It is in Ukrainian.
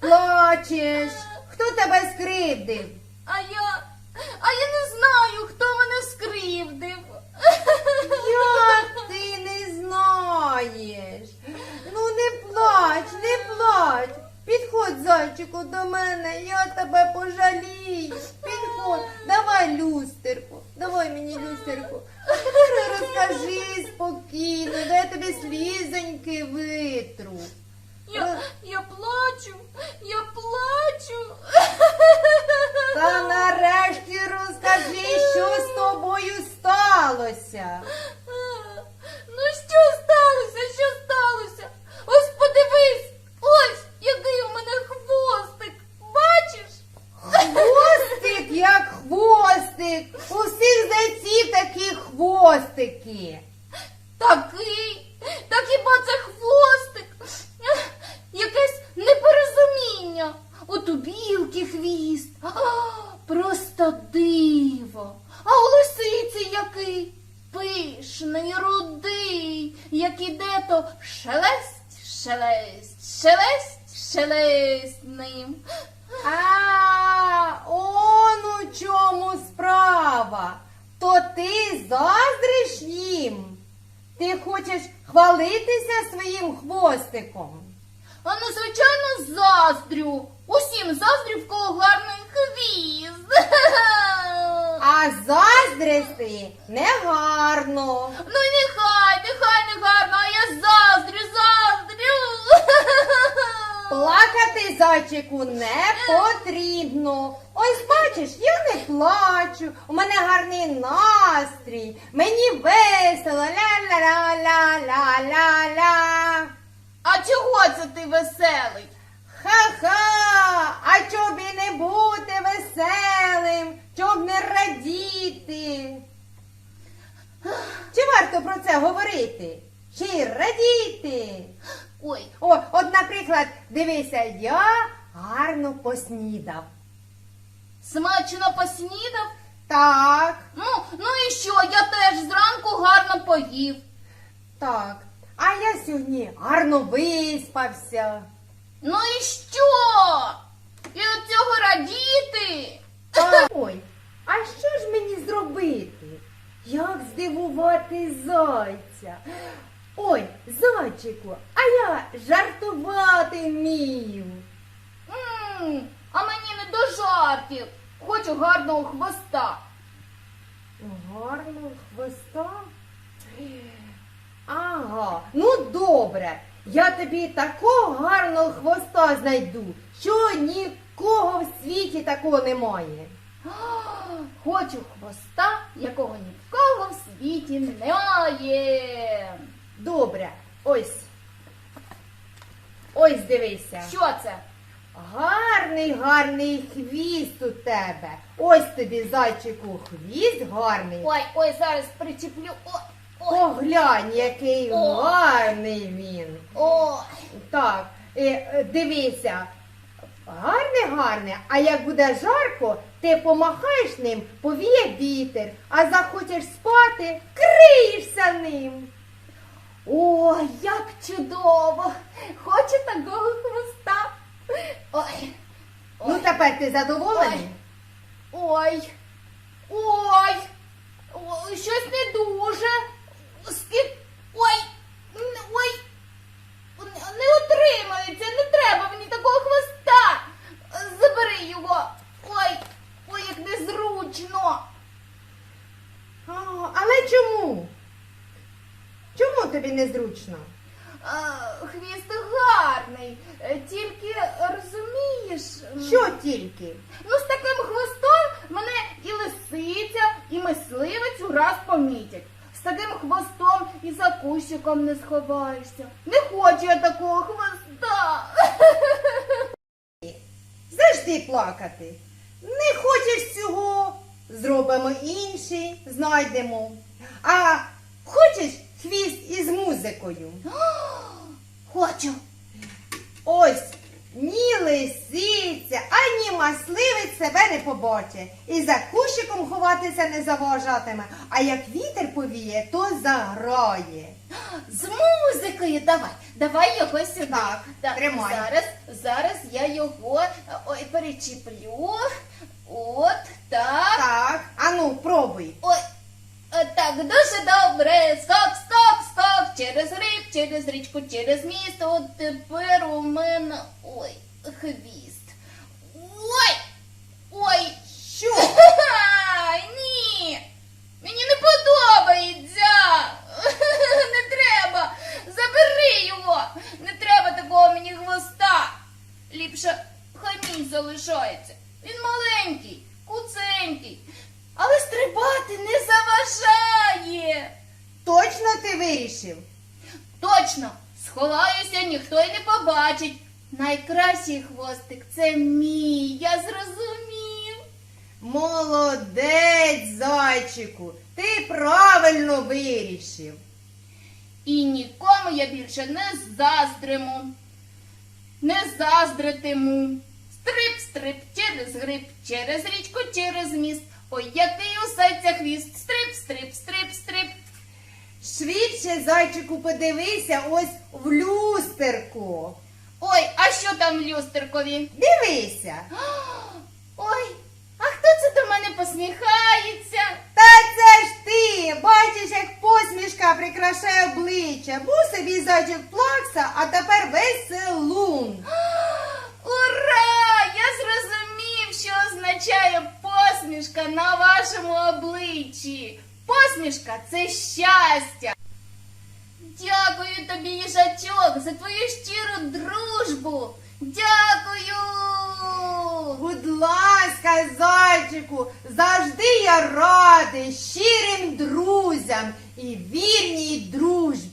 плачеш? Хто тебе скривдив? А я. А я не знаю, хто мене скривдив. Як ти не знаєш? Ну не плач, не плач. Підходь, зайчику, до мене, я тебе пожалію. Підходь, давай люстерку, давай мені люстерку. А тепер розкажи спокійно, де я тобі слізоньки витру. Я, я плачу, я плачу. Та нарешті розкажи, що з тобою сталося. Ну що сталося? Що сталося? Ось подивись, ось який у мене хвостик. Бачиш? Хвостик, як хвостик. У всіх зайців такі хвостики. Такий, та хіба це хвостик? Ех, Якесь непорозуміння. От у білки хвіст. А, просто диво. А у лисиці який? Пишний, рудий, як іде то шелесть, шелесть, шелесть, шелесть ним. А, он у чому справа. То ти заздриш їм. Ти хочеш хвалитися своїм хвостиком. А ну, звичайно, заздрю. Усім заздрю, в кого гарний хвіст. А заздрити негарно. Ну нехай, нехай не гарно, а я заздрю, заздрю. Плакати зайчику не потрібно. Ось бачиш, я не плачу. У мене гарний настрій. Мені весело. Ля-ля-ля-ля-ля-ля-ля. А чого це ти веселий? Ха-ха! А чоб і не бути веселим, чоб не радіти. Чи варто про це говорити? Чи радіти? Ой, О, от, наприклад, дивися, я гарно поснідав. смачно поснідав? Так, Ну, ну і що, я теж зранку гарно поїв. так. А я сьогодні гарно виспався. Ну і що? І от цього радіти? А, ой, а що ж мені зробити? Як здивувати зайця? Ой, зайчику, а я жартувати вмію. М, а мені не до жартів. Хочу гарного хвоста. Гарно хвоста? Ага, ну добре. Я тобі такого гарного хвоста знайду, що нікого в світі такого немає. Хочу хвоста, якого ні в кого в світі немає. Добре, ось. Ось дивися. Що це? Гарний, гарний хвіст у тебе. Ось тобі, зайчику, хвіст гарний. Ой, ой, зараз причеплю. О, ой, Поглянь, який О. гарний він. ой. Так, е, е, дивися. Гарне, гарне, а як буде жарко, ти помахаєш ним, повіє вітер, а захочеш спати, криєшся ним. Ой, як чудово! Хочу такого хвоста. Ой. Ну тепер ти задоволений? Ой. Ой. Ой, щось не дуже. Скіп... Ой. Н- Ой. Н- Не утримується, не треба мені такого хвоста. Забери його. Ой. Ой, як незручно. А, але чому? Чому тобі незручно? А, Хвіст гарний. Е, Тільки розумієш. Що тільки? Ну, з таким хвостом мене і лисиця, і мисливець ураз помітять. З таким хвостом і за кущиком не сховаєшся. Не хочу я такого хвоста. Завжди плакати. Не хочеш цього, зробимо інший, знайдемо. А хочеш хвіст із музикою? Хочу. Ось ні лисиця, ані масливець себе не побачить. І за кущиком ховатися не заважатиме. А як вітер повіє, то заграє. З музикою давай. Давай його сюди. Так, тримай. Зараз, зараз я його. ой, перечіплю. От так. Так, ану, пробуй. Ой, так, дуже добре. Скок, скок, скок. Через риб, через річку, через міст. От тепер у мене. Ой, хвіст. Ой! Ой! Що? Ні! Мені не подобається! Не треба! Забери його! Не треба такого мені хвоста! Ліпше хай мій залишається. Він маленький, куценький, але стрибати не заважає. Точно ти вирішив? Точно, сховаюся, ніхто й не побачить. Найкращий хвостик це мій, я зрозумів. Молодець, зайчику, ти правильно вирішив. І нікому я більше не заздриму, не заздритиму. Стрип, стрип, через гриб, через річку, через міст. Ой, який у сайця хвіст. Стрип, стрип, стрип, стрип. Швидше, зайчику, подивися ось в люстерку. Ой, а що там в люстеркові? Дивися. Ой, а хто це до мене посміхається? Та це ж ти! Бачиш, як посмішка прикрашає обличчя. Був собі зайчик плакса, а тепер веселун. Ура! Я зрозумів, що означає посмішка на вашому обличчі. Посмішка це щастя. Дякую тобі, їжачок, за твою щиру дружбу. Дякую. Будь ласка, зайчику, завжди я радий щирим друзям і вірній дружбі.